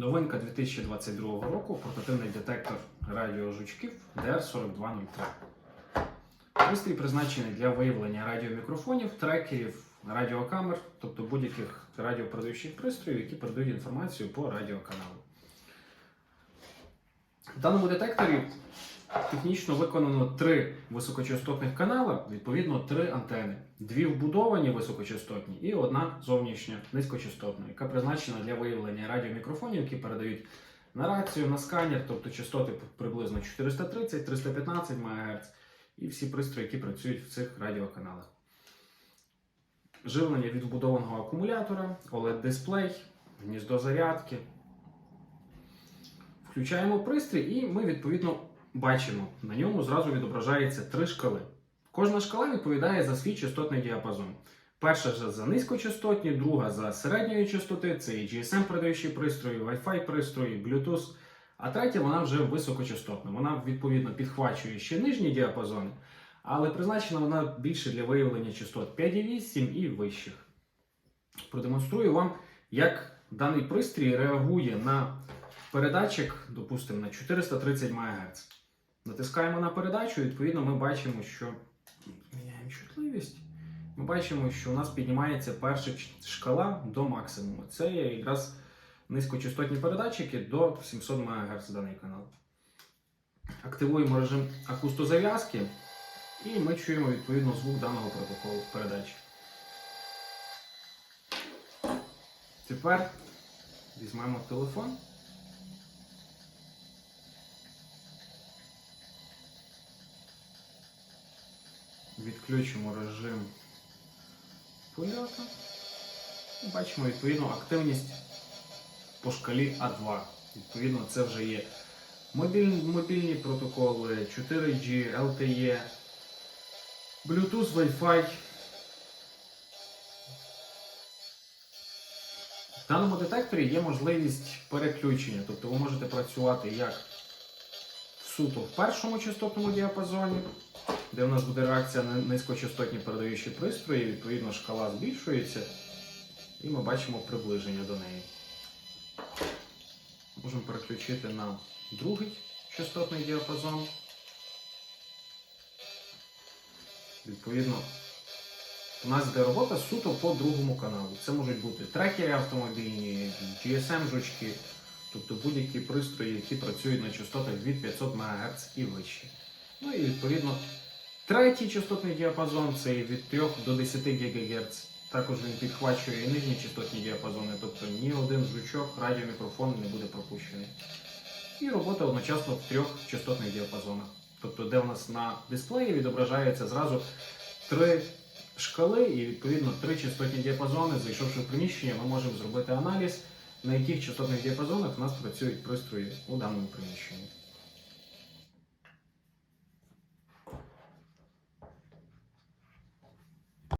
Новинка 2022 року портативний детектор радіожучків DR4203. Пристрій призначений для виявлення радіомікрофонів, трекерів, радіокамер, тобто будь-яких радіопродаючих пристроїв, які передають інформацію по радіоканалу. В даному детекторі технічно виконано три високочастотних канала, відповідно три антени. Дві вбудовані високочастотні і одна зовнішня низькочастотна, яка призначена для виявлення радіомікрофонів, які передають на рацію, на сканер, тобто частоти приблизно 430-315 МГц, і всі пристрої, які працюють в цих радіоканалах. Живлення від вбудованого акумулятора, OLED-дисплей, гніздо зарядки. Включаємо пристрій, і ми відповідно бачимо, на ньому зразу відображається три шкали. Кожна шкала відповідає за свій частотний діапазон. Перша за низькочастотні, друга за середньої частоти, це і GSM передаючі пристрої, Wi-Fi пристрої, Bluetooth. А третя вона вже високочастотна. Вона відповідно підхвачує ще нижні діапазони, але призначена вона більше для виявлення частот 5,8 і вищих. Продемонструю вам, як даний пристрій реагує на передатчик, допустимо, на 430 МГц. Натискаємо на передачу, і відповідно ми бачимо, що міняємо чутливість. Ми бачимо, що у нас піднімається перша шкала до максимуму. Це є якраз низькочастотні передатчики до 700 МГц даний канал. Активуємо режим акустозав'язки, і ми чуємо відповідно звук даного протоколу передачі. Тепер візьмемо телефон. Відключимо режим польоту. І бачимо відповідну активність по шкалі А2. Відповідно, це вже є мобіль- мобільні протоколи, 4G, LTE, Bluetooth, Wi-Fi. В даному детекторі є можливість переключення, тобто ви можете працювати як суто в першому частотному діапазоні, де у нас буде реакція на низькочастотні передаючі пристрої, відповідно шкала збільшується, і ми бачимо приближення до неї. Можемо переключити на другий частотний діапазон. Відповідно, у нас йде робота суто по другому каналу. Це можуть бути трекери автомобільні, GSM-жучки, тобто будь-які пристрої, які працюють на частотах від 500 МГц і вище. Ну і відповідно третій частотний діапазон це від 3 до 10 ГГц. Також він підхвачує і нижні частотні діапазони, тобто ні один жучок, радіомікрофон не буде пропущений. І робота одночасно в трьох частотних діапазонах. Тобто, де у нас на дисплеї відображається зразу три шкали і відповідно три частотні діапазони. Зайшовши в приміщення, ми можемо зробити аналіз, на яких частотних діапазонах у нас працюють пристрої у даному приміщенні.